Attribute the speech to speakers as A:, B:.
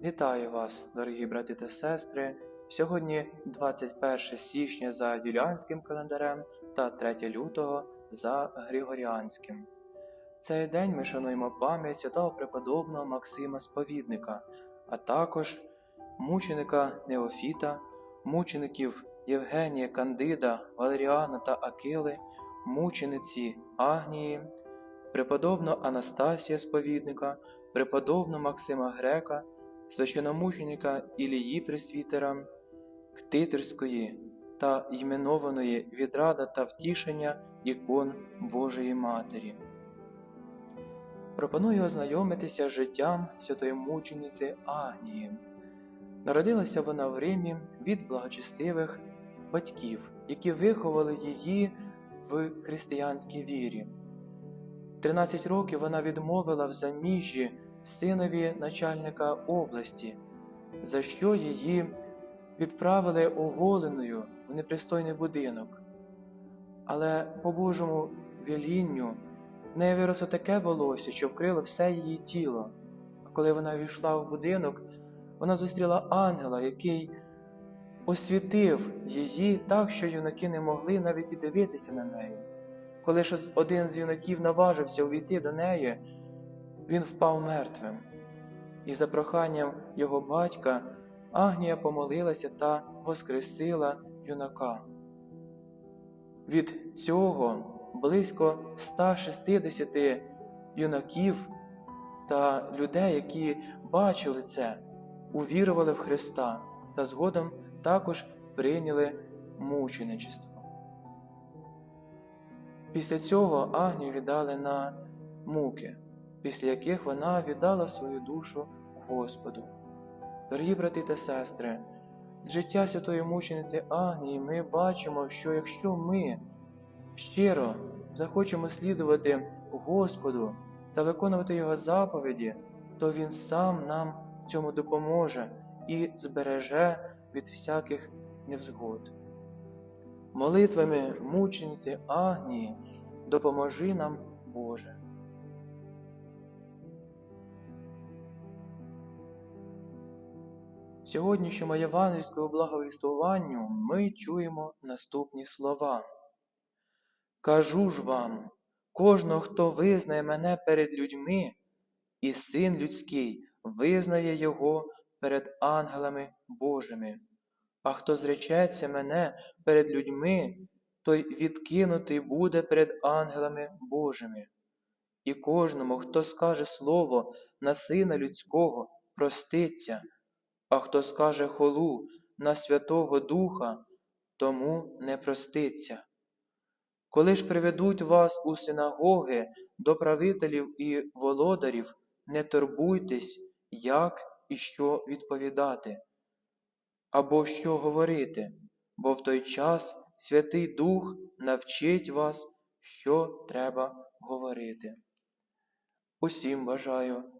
A: Вітаю вас, дорогі брати та сестри. Сьогодні 21 січня за юліанським календарем та 3 лютого за Григоріанським. Цей день ми шануємо пам'ять святого преподобного Максима Сповідника, а також мученика Неофіта, мучеників Євгенія Кандида, Валеріана та Акили, мучениці Агнії, преподобного Анастасія Сповідника, преподобного Максима Грека, священомученика Ілії Пресвітера, Ктитерської та іменованої відрада та втішення ікон Божої Матері. Пропоную ознайомитися з життям святої мучениці Агнії. Народилася вона в Римі від благочестивих батьків, які виховали її в християнській вірі. В 13 років вона відмовила в заміжжі синові начальника області, за що її відправили оголеною в непристойний будинок. Але по Божому велінню в неї виросло таке волосся, що вкрило все її тіло. А коли вона війшла в будинок, вона зустріла ангела, який освітив її так, що юнаки не могли навіть і дивитися на неї. Коли ж один з юнаків наважився увійти до неї, він впав мертвим. І за проханням його батька Агнія помолилася та воскресила юнака. Від цього близько 160 юнаків та людей, які бачили це, увірували в Христа та згодом також прийняли мученичество. Після цього Агнію віддали на муки, після яких вона віддала свою душу Господу. Дорогі брати та сестри, з життя святої мучениці Агнії ми бачимо, що якщо ми щиро захочемо слідувати Господу та виконувати Його заповіді, то Він сам нам в цьому допоможе і збереже від всяких невзгод. Молитвами мучениці Агнії допоможи нам Боже. Сьогоднішньому євангельському благовістуванню ми чуємо наступні слова. Кажу ж вам, кожного, хто визнає мене перед людьми, і син людський визнає його перед ангелами Божими. А хто зречеться мене перед людьми, той відкинутий буде перед ангелами Божими. І кожному, хто скаже слово на сина людського, проститься, а хто скаже холу на Святого Духа, тому не проститься. Коли ж приведуть вас у синагоги до правителів і володарів, не турбуйтесь, як і що відповідати, або що говорити, бо в той час Святий Дух навчить вас, що треба говорити. Усім бажаю